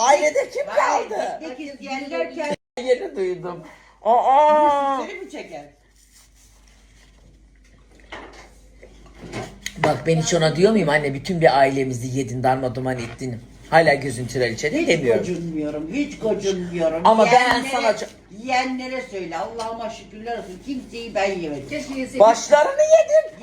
Ailede kim kaldı? piknik yerlerken Yeni duydum. Aa. seni mi çeker? Bak ben hiç ona diyor muyum anne bütün bir ailemizi yedin darmaduman ettin. Hala gözün traliçede Hiç demiyorum. gocunmuyorum, hiç gocunmuyorum. Ama ben sana çok- Yiyenlere söyle, Allah'ıma şükürler olsun. Kimseyi ben yemedim. Başlarını.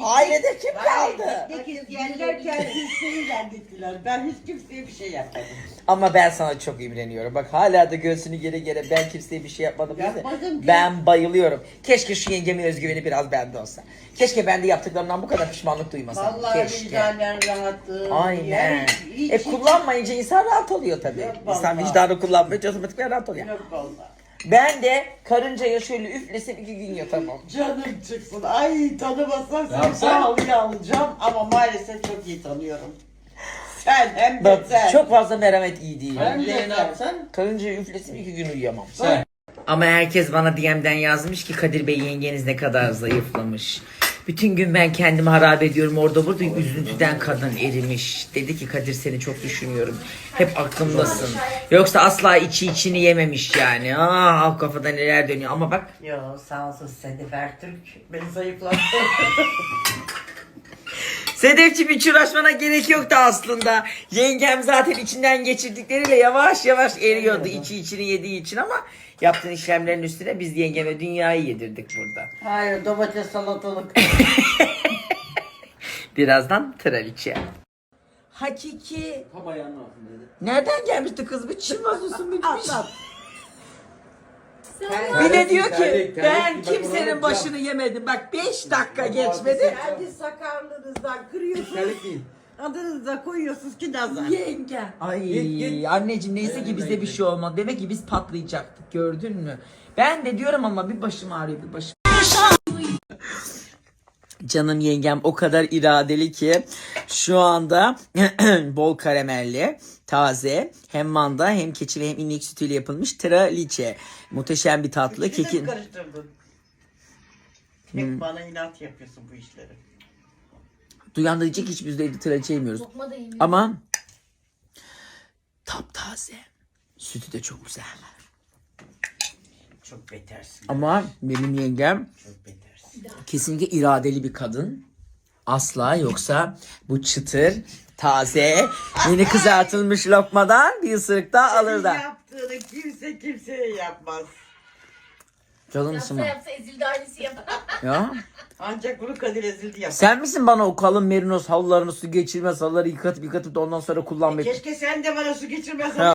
Ailede kim kaldı? piknik yerlerken kimseyle gittiler. Ben hiç kimseye bir şey yapmadım. Ama ben sana çok imreniyorum. Bak hala da göğsünü geri geri ben kimseye bir şey yapmadım. dedi. Yapmadım ki. Ben bayılıyorum. Keşke şu yengemin özgüveni biraz bende olsa. Keşke ben de yaptıklarımdan bu kadar pişmanlık duymasam. Vallahi Keşke. vicdanen rahattım. Aynen. Yani hiç- e hiç- kullanmayınca insan rahat oluyor tabii. Yok İnsan vallahi. vicdanı kullanmayınca otomatikman rahat oluyor. Yok vallahi. Ben de karıncaya şöyle üflesin iki gün yatamam. Canım çıksın. Ay tanımasam seni Yapsana. pahalıya alacağım ama maalesef çok iyi tanıyorum. Sen hem de Bak sen. çok fazla merhamet iyi değil. Ben- Anneye ne yapsan? Karıncaya üflesin iki gün uyuyamam. Sen. Ama herkes bana DM'den yazmış ki Kadir Bey yengeniz ne kadar zayıflamış. Bütün gün ben kendimi harap ediyorum orada burada üzüntüden kadın erimiş. Dedi ki Kadir seni çok düşünüyorum. Hep aklımdasın. Yoksa asla içi içini yememiş yani. Aa kafada neler dönüyor ama bak Yo sağ olsun Sedef Ertürk beni zayıflattı. Sedefçim hiç uğraşmana gerek yoktu aslında. Yengem zaten içinden geçirdikleriyle yavaş yavaş eriyordu. içi içini yediği için ama yaptığın işlemlerin üstüne biz yengeme dünyayı yedirdik burada. Hayır domates salatalık. Birazdan traliçe. Hakiki. Nereden gelmişti kız? Bir Çin vazosu bitmiş. Atlat. Bir de diyor ki ben kimsenin başını yemedim. Bak 5 dakika geçmedi. Kendi sakarlığınızdan kırıyorsunuz. Terlik değil. Adınıza koyuyorsunuz ki nazar. Yenge. Ay Git, git. anneciğim neyse ki bizde bir şey olmadı. Demek ki biz patlayacaktık gördün mü? Ben de diyorum ama bir başım ağrıyor bir başım. Canım yengem o kadar iradeli ki şu anda bol karamelli, taze, hem manda hem keçi ve hem inek sütüyle yapılmış traliçe. Muhteşem bir tatlı. İkisini Kekin... karıştırdın. Hep bana inat yapıyorsun bu işleri. Duyan da diyecek hiç biz de traliçe yemiyoruz. Lokma da yemiyor. Ama taptaze. Sütü de çok güzel. Çok betersin. Ama benim yengem Çok betersin. kesinlikle iradeli bir kadın. Asla yoksa bu çıtır, taze, yeni kızartılmış lokmadan bir ısırık daha alır da. Yaptığını kimse kimseye yapmaz. Canımsın. Yapsa yapsa ezildi ailesi yapar. Ya. Ancak bunu Kadir Ezildi yapar. Sen misin bana o kalın merinos halılarını su geçirmez halıları yıkatıp yıkatıp da ondan sonra kullanmayı... Keşke sen de bana su geçirmesen.